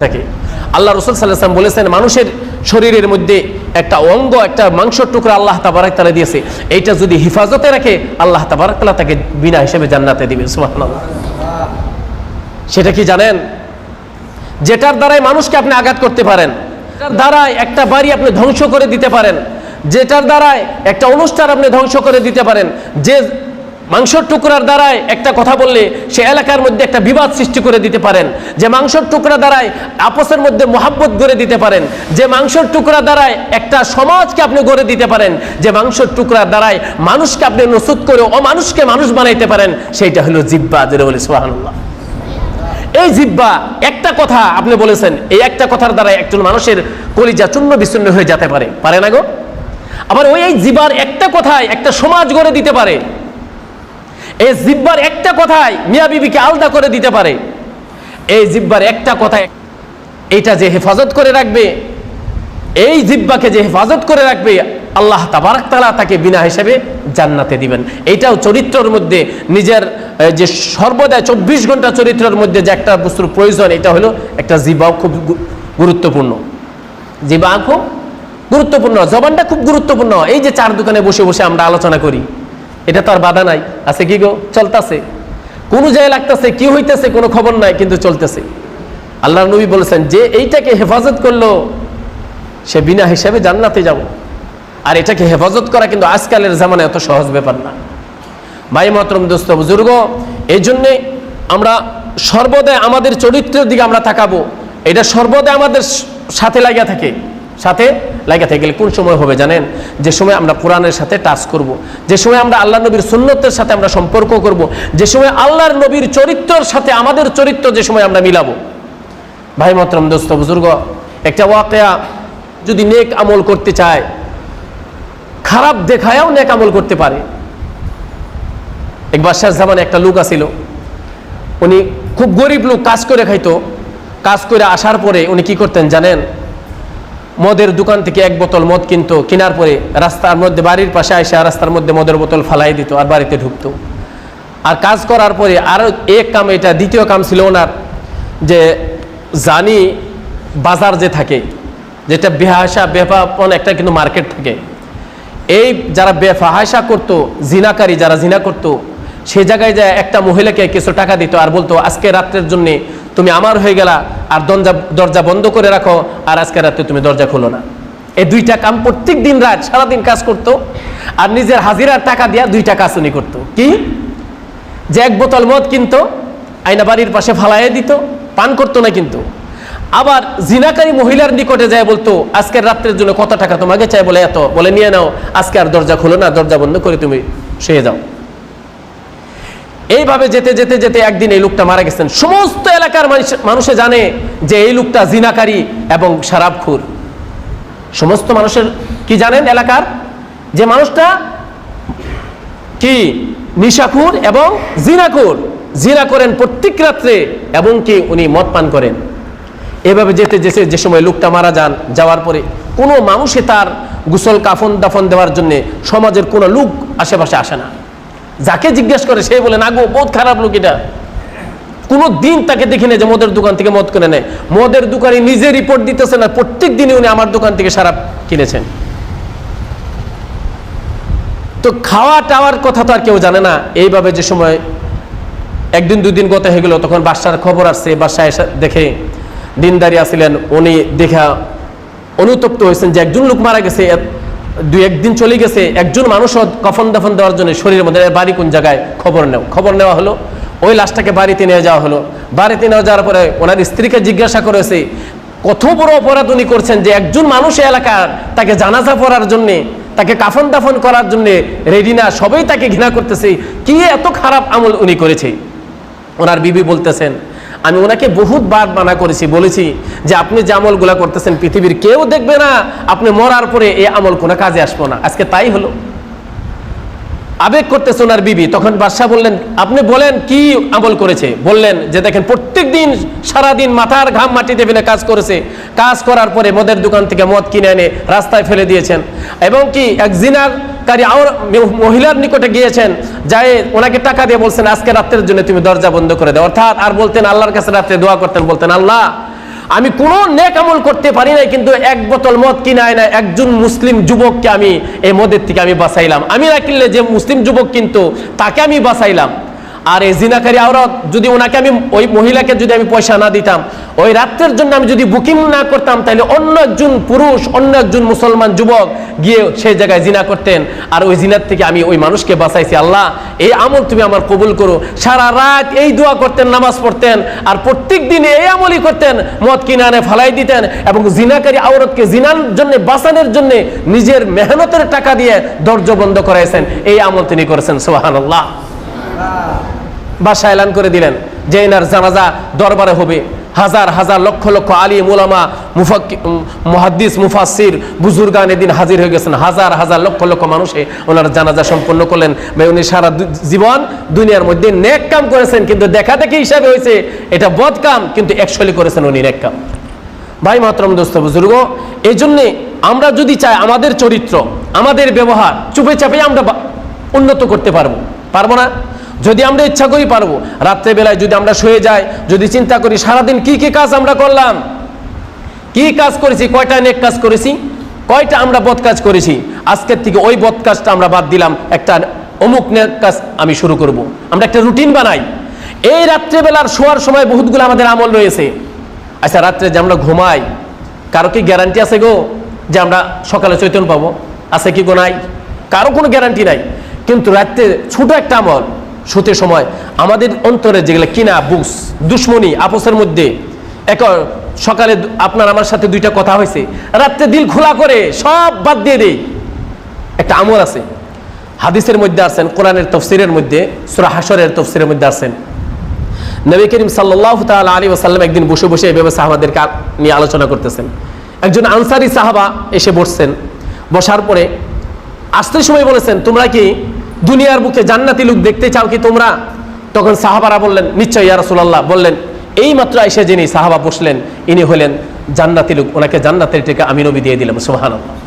থাকে। আল্লাহ রসুল সাল্লাম বলেছেন, মানুষের শরীরের মধ্যে একটা অঙ্গ, একটা মাংসর টুকরা আল্লাহ তাবারাক তালা দিয়েছে। এইটা যদি হেফাজতে রাখে, আল্লাহ তাবারাক তালা তাকে বিনা হিসেবে জান্নাতে দিবে। সুবহানাল্লাহ। সেটা কি জানেন? যেটার দ্বারাই মানুষকে আপনি আঘাত করতে পারেন দ্বারাই একটা বাড়ি আপনি ধ্বংস করে দিতে পারেন, যেটার দ্বারাই একটা অনুষ্ঠান আপনি ধ্বংস করে দিতে পারেন, যে মাংসর টুকরার দ্বারায় একটা কথা বললে সে এলাকার মধ্যে একটা বিবাদ সৃষ্টি করে দিতে পারেন। যে মাংসর টুকরা দ্বারাই আপসের মধ্যে মোহাব্বত গড়ে দিতে পারেন। যে মাংসর টুকরা দ্বারায় একটা সমাজকে আপনি গড়ে দিতে পারেন। যে মাংসর টুকরা দ্বারায় মানুষকে আপনি নসুদ করে অমানুষকে মানুষ বানাইতে পারেন, সেইটা হলো জিব্বা যেটা বলে সোহানুল্লাহ এই জিব্বা একটা কথা আপনি বলেছেন, এই একটা কথার দ্বারা একজন মানুষের কলিজা চূর্ণ বিচ্ছিন্ন হয়ে যেতে পারে। পারে না গো? আবার ওই এই জিব্বার একটা কথায় একটা সমাজ গড়ে দিতে পারে। এই জিব্বার একটা কথায় মিয়া বিবিকে আলাদা করে দিতে পারে। এই জিব্বার একটা কথায় এটা যে হেফাজত করে রাখবে, এই জিব্বাকে যে হেফাজত করে রাখবে, আল্লাহ তাবারাক তালা তাকে বিনা হিসেবে জান্নাতে দিবেন। এইটাও চরিত্রের মধ্যে, নিজের যে সর্বদা চব্বিশ ঘণ্টা চরিত্রের মধ্যে যে একটা বস্তুর প্রয়োজন, এটা হলো একটা জিব্বাও খুব গুরুত্বপূর্ণ। জিব্বা খুব গুরুত্বপূর্ণ, জবানটা খুব গুরুত্বপূর্ণ। এই যে চার দোকানে বসে বসে আমরা আলোচনা করি। এটা তো আর বাধা নাই। আছে কি গো? চলতেছে। কোন জায়গায় লাগতেছে, কি হইতেছে, কোনো খবর নাই, কিন্তু চলতেছে। আল্লাহ নবী বলেছেন, যে এইটাকে হেফাজত করল, সে বিনা হিসাবে জান্নাতে যাব। আর এটাকে হেফাজত করা কিন্তু আজকালের জামানায় এত সহজ ব্যাপার না। ভাই মতরম দোস্ত, বুজুর্গ এই জন্যে আমরা সর্বদাই আমাদের চরিত্রের দিকে আমরা তাকাবো। এটা সর্বদাই আমাদের সাথে লাগিয়া থাকে। সাথে লাগিয়া থেকে গেলে কোন সময় হবে জানেন? যে সময় আমরা কোরআনের সাথে টাচ করব। যে সময় আমরা আল্লাহ নবীর সুন্নতের সাথে আমরা সম্পর্ক করব। যে সময় আল্লাহর নবীর চরিত্রের সাথে আমাদের চরিত্র যে সময় আমরা মিলাবো। ভাই মতরম দোস্ত, বুজুর্গ, একটা ওয়াকেয়া যদি নেক আমল করতে চায়, খারাপ দেখায়ও নেক আমল করতে পারে। একবার শেষ জামানে একটা লোক আসিল। উনি খুব গরিব লোক, কাজ করে খাইতো। কাজ করে আসার পরে উনি কি করতেন জানেন? মদের দোকান থেকে এক বোতল মদ কিনতো, কেনার পরে রাস্তার মধ্যে, বাড়ির পাশে এসে রাস্তার মধ্যে মদের বোতল ফালাই দিত আর বাড়িতে ঢুকতো। আর কাজ করার পরে আরও এক কাম, এটা দ্বিতীয় কাম ছিল ওনার, যে জানি বাজার যে থাকে, যেটা বেহাসা বেপাপন একটা কিন্তু মার্কেট থাকে। এই যারা বেফাহাসা করতো, জিনাকারী যারা জিনা করতো, সে জায়গায় যায় একটা মহিলাকে কিছু টাকা দিত আর বলতো, আজকে রাত্রের জন্য তুমি আমার হয়ে গেলা, আর দরজা দরজা বন্ধ করে রাখো, আর আজকে রাত্রে তুমি দরজা খোলো না। এই দুইটা কাম প্রত্যেক দিন রাত, সারাদিন কাজ করতো, আর নিজের হাজিরার টাকা দিয়া দুইটা কাজ উনি করতো। কি? যে এক বোতল মদ কিনতো, আয়না বাড়ির পাশে ফালাইয়ে দিত, পান করতো না কিন্তু। আবার জিনাকারী মহিলার নিকটে যায় বলতো, আজকের রাত্রের জন্য কত টাকা তোমাকে চাই? বলে, এত। বলে, নিয়ে নাও, আজকে আর দরজা খুলো না, দরজা বন্ধ করে তুমি শুয়ে যাও। এইভাবে যেতে যেতে যেতে একদিন এই লোকটা মারা গেছেন। সমস্ত এলাকার মানুষে জানে যে এই লোকটা জিনাকারী এবং শারাবখুর। সমস্ত মানুষের কি জানেন এলাকার? যে মানুষটা কি? নিশাখুর এবং জিনাখুর। জিনা করেন প্রত্যেক রাত্রে এবং কি উনি মদ পান করেন। এভাবে যেতে যেতে যে সময় লোকটা মারা যান, যাওয়ার পরে কোনো মানুষে তার গোসল কাফন দাফন দেওয়ার জন্য সমাজের কোনো লোক আশেপাশে আসে না। যাকে জিজ্ঞেস করে সে বলে, না গো বহুত খারাপ লোক এটা। কোনো দিন তাকে দেখে নেয় যে মদের দোকান থেকে মদ কিনে নেয়। মদের দোকানে নিজে রিপোর্ট দিতেছে না প্রত্যেক দিনই উনি আমার দোকান থেকে সারাপ কিনেছেন। তো খাওয়া টাওয়ার কথা তো আর কেউ জানে না। এইভাবে যে সময় একদিন দুদিন গত হয়ে গেল, তখন বাসার খবর আসছে, বাসায় দেখে দিনদারি আসছিলেন উনি দেখা অনুতপ্ত হয়েছেন যে একজন লোক মারা গেছে দুই একদিন চলে গেছে, একজন মানুষও কফন দাফন দেওয়ার জন্য শরীরের মধ্যে বাড়ি কোন জায়গায়? খবর নেও। খবর নেওয়া হলো। ওই লাশটাকে বাড়িতে নিয়ে যাওয়া হলো। বাড়িতে নিয়ে যাওয়ার পরে ওনার স্ত্রীকে জিজ্ঞাসা করেছে, কত বড় অপরাধ উনি করছেন যে একজন মানুষ এলাকার তাকে জানাজা পড়ার জন্যে, তাকে কাফন দাফন করার জন্যে রেডি না, সবাই তাকে ঘৃণা করতেছে। কি এত খারাপ আমল উনি করেছে? ওনার বিবি বলতেছেন আমি ওনাকে বহুত বার মানা করেছি, বলেছি যে আপনি যে আমলগুলা করতেছেন পৃথিবীর কেউ দেখবে না, আপনি মরার পরে এই আমল কোনো কাজে আসব না। আজকে তাই হলো। আবেগ করতেছে ওনার বিবি, তখন বাদশাহ বললেন, আপনি বলেন কি আমল করেছে? বললেন যে দেখেন প্রত্যেক দিন সারাদিন মাথার ঘাম মাটিতে ফেলে কাজ করেছে। কাজ করার পরে মদের দোকান থেকে মদ কিনে এনে রাস্তায় ফেলে দিয়েছেন। এবং কি এক জিনারকারী আর মহিলার নিকটে গিয়েছেন, যাই ওনাকে টাকা দিয়ে বলছেন, আজকে রাত্রের জন্য তুমি দরজা বন্ধ করে দাও। অর্থাৎ আর বলতেন, আল্লাহর কাছে রাত্রে দোয়া করতেন। বলতেন, আল্লাহ, আমি কোনো নেক আমল করতে পারি নাই, কিন্তু এক বোতল মদ কিনায় না একজন মুসলিম যুবককে আমি এই মদের থেকে আমি বাঁচাইলাম। আমি না কিনলে যে মুসলিম যুবক কিন্তু তাকে আমি বাঁচাইলাম। আর এই জিনাকারী আওরাত যদি ওনাকে আমি, ওই মহিলাকে যদি আমি পয়সা না দিতাম, ওই রাত্রের জন্য আমি যদি বুকিং না করতাম, তাহলে অন্য একজন পুরুষ, অন্য একজন মুসলমান যুবক গিয়ে সেই জায়গায় জিনা করতেন। আর ওই জিনার থেকে আমি ওই মানুষকে বাঁচাইছি। আল্লাহ, এই আমল তুমি আমার কবুল করো। সারা রাত এই দোয়া করতেন, নামাজ পড়তেন, আর প্রত্যেক দিন এই আমলই করতেন, মদ কিনারে ফালাই দিতেন, এবং জিনাকারী আওরতকে জিনার জন্য, বাঁচানোর জন্য নিজের মেহনতের টাকা দিয়ে দরজা বন্ধ করাইছেন। এই আমল তিনি করেছেন সোহান আল্লাহ বাসা এলান করে দিলেন। যে এনার জানাজা দরবারে হবে। হাজার হাজার, লক্ষ লক্ষ আলী মুলামা মুহাদ্দিস মুফাসির বুজুর্গান এদিন হাজির হয়ে গেছেন। হাজার হাজার, লক্ষ লক্ষ মানুষে ওনার জানাজা সম্পন্ন করলেন। ভাই, উনি সারা জীবন দুনিয়ার মধ্যে নেক কাম করেছেন, কিন্তু দেখা দেখি হিসাবে হয়েছে, এটা বদ কাম, কিন্তু একশলি করেছেন উনি নেক কাম। ভাই মাতরম দোস্ত, বুজুর্গ এই জন্যে আমরা যদি চাই আমাদের চরিত্র, আমাদের ব্যবহার, চুপে চাপে আমরা উন্নত করতে পারব। পারব না? যদি আমরা ইচ্ছা করি পারব। রাত্রেবেলায় যদি আমরা শুয়ে যাই, যদি চিন্তা করি সারাদিন কি কি কাজ আমরা করলাম? কি কাজ করেছি? কয়টা নেক কাজ করেছি? কয়টা আমরা বদ কাজ করেছি? আজকের থেকে ওই বদ কাজটা আমরা বাদ দিলাম। একটা অমুক নেক কাজ আমি শুরু করব। আমরা একটা রুটিন বানাই। এই রাত্রেবেলার শোয়ার সময় বহুতগুলো আমাদের আমল রয়েছে। আচ্ছা রাত্রে যে আমরা ঘুমাই, কারও কি গ্যারান্টি আছে গো যে আমরা সকালে চৈতন্য পাবো? আছে কি গো নাই? কারও কোনো গ্যারান্টি নাই। কিন্তু রাত্রে ছোট একটা আমল শুতে সময়। আমাদের অন্তরে যেগুলো কিনা, বুকস, দুশ্মনী, আপসের মধ্যে, এক সকালে আপনার আমার সাথে দুইটা কথা হয়েছে। রাত্রে দিল খোলা করে, সব বাদ দিয়ে দেই। একটা আমল আছে। হাদিসের মধ্যে আছেন, কোরআনের তফসিরের মধ্যে, সুরা হাসরের তফসিরের মধ্যে আছেন। নবী করিম সাল্লাহ তাল আলী ওসাল্লাম একদিন বসে বসে এভাবে সাহাবাদেরকে নিয়ে আলোচনা করতেছেন। একজন আনসারি সাহাবা এসে বসছেন। বসার পরে আসতে সময় বলেছেন, তোমরা কি দুনিয়ার বুকে জান্নাতি লোক দেখতে চাও কি তোমরা? তখন সাহাবারা বললেন, নিশ্চয় ইয়া রাসূলুল্লাহ। বললেন এই মাত্র এসে যিনি সাহাবা বসলেন, ইনি হলেন জান্নাতি লোক। ওনাকে জান্নাতের টিকা আমি নবী দিয়ে দিলাম, সুবহানাল্লাহ।